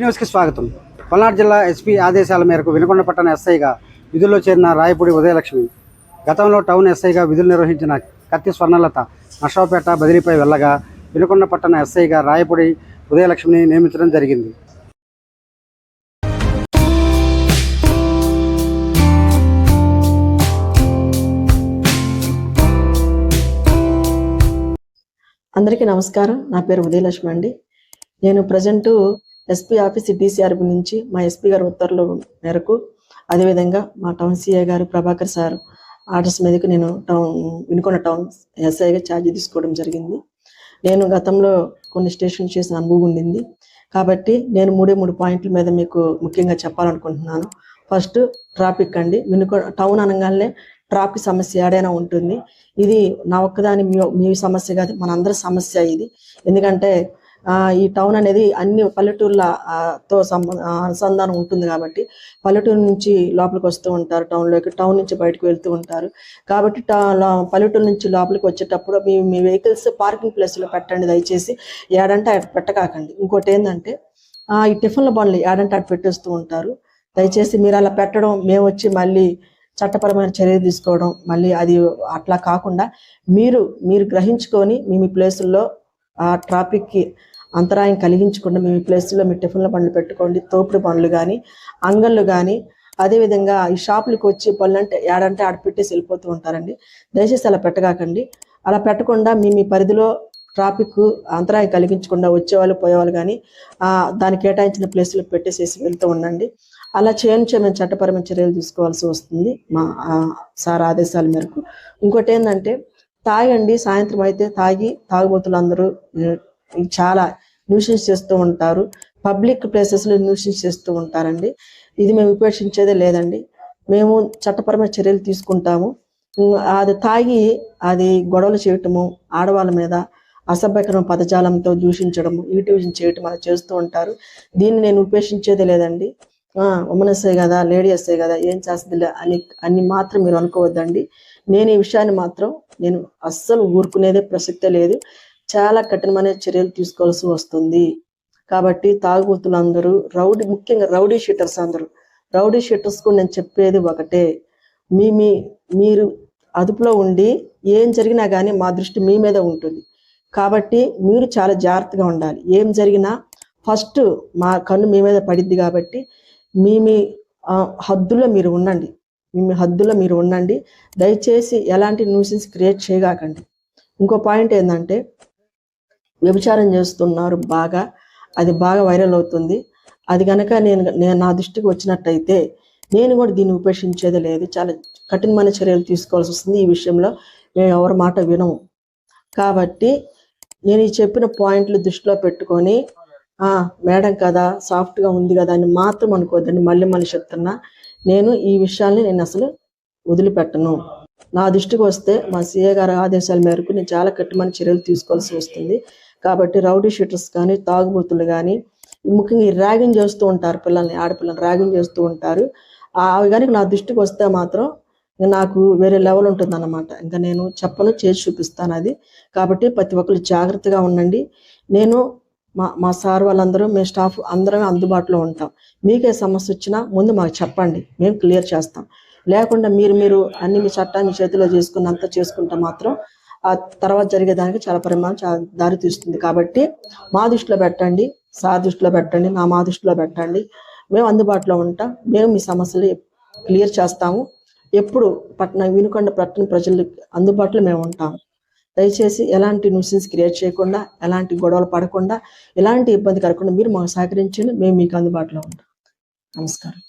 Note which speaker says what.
Speaker 1: న్యూస్కి స్వాగతం. పల్నాడు జిల్లా ఎస్పీ ఆదేశాల మేరకు వినకొండ పట్టణ ఎస్ఐగా విధుల్లో చేరిన రాయపూడి ఉదయలక్ష్మి గతంలో టౌన్ ఎస్ఐగా విధులు నిర్వహించిన కత్తి స్వర్ణలత నషాపేట బదిలీపై వెళ్ళగా వినకొండ పట్టణ ఎస్ఐగా రాయపూడి ఉదయలక్ష్మిని నియమించడం జరిగింది.
Speaker 2: అందరికీ నమస్కారం. నా పేరు ఉదయలక్ష్మి అండి. నేను ప్రజెంటు ఎస్పీ ఆఫీస్ డిసిఆర్బి నుంచి మా ఎస్పీ గారు ఉత్తర్వుల మేరకు అదేవిధంగా మా టౌన్ సిఐ గారు ప్రభాకర్ సార్ ఆర్డర్స్ మీదకి నేను టౌన్ వినుకొండ టౌన్ ఎస్ఐగా ఛార్జ్ తీసుకోవడం జరిగింది. నేను గతంలో కొన్ని స్టేషన్ చేసిన అనుభవం ఉండింది. కాబట్టి నేను మూడే మూడు పాయింట్ల మీద మీకు ముఖ్యంగా చెప్పాలనుకుంటున్నాను. ఫస్ట్ ట్రాఫిక్ అండి. వినుకొ టౌన్ అనగానే ట్రాఫిక్ సమస్య ఏడైనా ఉంటుంది. ఇది నా ఒక్కదాని మీ మీ సమస్య కాదు మనందరి సమస్య ఇది. ఎందుకంటే ఈ టౌన్ అనేది అన్ని పల్లెటూర్లతో అనుసంధానం ఉంటుంది కాబట్టి పల్లెటూరు నుంచి లోపలికి వస్తూ ఉంటారు టౌన్లోకి టౌన్ నుంచి బయటకు వెళ్తూ ఉంటారు. కాబట్టి పల్లెటూరు నుంచి లోపలికి వచ్చేటప్పుడు మీ మీ వెహికల్స్ పార్కింగ్ ప్లేస్లో పెట్టండి దయచేసి. ఏడంటే అటు పెట్టకాకండి. ఇంకోటి ఏంటంటే ఈ టిఫిన్ల బండ్లు ఏడంటే అటు పెట్టేస్తూ ఉంటారు. దయచేసి మీరు అలా పెట్టడం మేము వచ్చి మళ్ళీ చట్టపరమైన చర్య తీసుకోవడం మళ్ళీ అది అట్లా కాకుండా మీరు మీరు గ్రహించుకొని మీ మీ ప్లేసుల్లో ఆ ట్రాఫిక్కి అంతరాయం కలిగించకుండా మీ ఈ ప్లేస్లో మీ టిఫిన్ల పనులు పెట్టుకోండి తోపుడు పనులు కానీ అంగళ్ళు కానీ అదేవిధంగా ఈ షాపులకు వచ్చి పళ్ళు అంటే ఏడంటే ఆడ పెట్టేసి వెళ్ళిపోతూ ఉంటారండి. దయచేసి అలా పెట్టగాకండి. అలా పెట్టకుండా మీ మీ పరిధిలో ట్రాఫిక్ అంతరాయం కలిగించకుండా వచ్చేవాళ్ళు పోయేవాళ్ళు కానీ దాన్ని కేటాయించిన ప్లేస్లో పెట్టేసేసి వెళ్తూ ఉండండి. అలా చేయించే మేము చట్టపరమైన చర్యలు తీసుకోవాల్సి వస్తుంది మా సార్ ఆదేశాల మేరకు. ఇంకోటి ఏంటంటే తాగండి సాయంత్రం అయితే తాగి తాగుబోతులు అందరూ చాలా న్యూషన్స్ చేస్తూ ఉంటారు. పబ్లిక్ ప్లేసెస్లో న్యూషన్స్ చేస్తూ ఉంటారండి. ఇది మేము ఉపేక్షించేదే లేదండి. మేము చట్టపరమైన చర్యలు తీసుకుంటాము. అది తాగి అది గొడవలు చేయటము ఆడవాళ్ళ మీద అసభ్యకరమైన పదజాలంతో దూషించడము ఈటివిజన్ చేయటం అలా చేస్తూ ఉంటారు. దీన్ని నేను ఉపేక్షించేదే లేదండి. ఉమెన్ కదా లేడీ కదా ఏం చేస్తుందిలే అని అని మాత్రం మీరు అనుకోవద్దండి. నేను ఈ విషయాన్ని మాత్రం నేను అస్సలు ఊరుకునేదే ప్రసక్తే లేదు. చాలా కఠినమైన చర్యలు తీసుకోవాల్సి వస్తుంది. కాబట్టి తాగుబోతులు అందరూ రౌడీ ముఖ్యంగా రౌడీ షీటర్స్ అందరూ రౌడీ షీటర్స్ కూడా నేను చెప్పేది ఒకటే. మీ మీ మీరు అదుపులో ఉండి ఏం జరిగినా కానీ మా దృష్టి మీ మీద ఉంటుంది. కాబట్టి మీరు చాలా జాగ్రత్తగా ఉండాలి. ఏం జరిగినా ఫస్ట్ మా కన్ను మీ మీద పడిద్ది కాబట్టి మీ మీ హద్దుల్లో మీరు ఉండండి. మీ మీ హద్దుల్లో మీరు ఉండండి. దయచేసి ఎలాంటి న్యూసెన్స్ క్రియేట్ చేయగాకండి. ఇంకో పాయింట్ ఏంటంటే వ్యభిచారం చేస్తున్నారు బాగా. అది బాగా వైరల్ అవుతుంది. అది కనుక నేను నేను నా దృష్టికి వచ్చినట్టయితే నేను కూడా దీన్ని ఉపేక్షించేది లేదు. చాలా కఠినమైన చర్యలు తీసుకోవాల్సి వస్తుంది ఈ విషయంలో. మేము ఎవరి మాట వినము. కాబట్టి నేను ఈ చెప్పిన పాయింట్లు దృష్టిలో పెట్టుకొని మేడం కదా సాఫ్ట్గా ఉంది కదా అని మాత్రం అనుకోద్దండి. మళ్ళీ మళ్ళీ చెప్తున్నా నేను ఈ విషయాల్ని నేను అసలు వదిలిపెట్టను. నా దృష్టికి వస్తే మా సీఏ గారి ఆదేశాల మేరకు నేను చాలా కఠినమైన చర్యలు తీసుకోవాల్సి వస్తుంది. కాబట్టి రౌడీ షీటర్స్ కానీ తాగుబోతులు కానీ ముఖ్యంగా ఈ ర్యాగింగ్ చేస్తూ ఉంటారు పిల్లల్ని ఆడపిల్లల్ని ర్యాగింగ్ చేస్తూ ఉంటారు. అవి కనుక నా దృష్టికి వస్తే మాత్రం నాకు వేరే లెవెల్ ఉంటుంది అన్నమాట ఇంకా నేను చెప్పను చేసి చూపిస్తాను అది. కాబట్టి ప్రతి ఒక్కరు జాగ్రత్తగా ఉండండి. నేను మా మా సార్ వాళ్ళందరూ మేము స్టాఫ్ అందరం అందుబాటులో ఉంటాం. మీకే సమస్య వచ్చినా ముందు మాకు చెప్పండి. మేము క్లియర్ చేస్తాం. లేకుండా మీరు మీరు అన్ని మీ చట్టాన్ని చేతిలో చేసుకున్నంత చేసుకుంటే మాత్రం ఆ తర్వాత జరిగేదానికి చాలా పరిమాణం దారి తీస్తుంది. కాబట్టి మా దృష్టిలో పెట్టండి సార్ దృష్టిలో పెట్టండి నా మా దృష్టిలో పెట్టండి. మేము అందుబాటులో ఉంటాం. మేము మీ సమస్యలు క్లియర్ చేస్తాము. ఎప్పుడు పట్టణ వినుకొండ పట్టణ ప్రజలకు అందుబాటులో మేము ఉంటాము దయచేసి ఎలాంటి న్యూసెన్స్ క్రియేట్ చేయకుండా ఎలాంటి గొడవలు పడకుండా ఎలాంటి ఇబ్బంది కలగకుండా మీరు మాకు సహకరించండి. మేము మీకు అందుబాటులో ఉంటాం. నమస్కారం.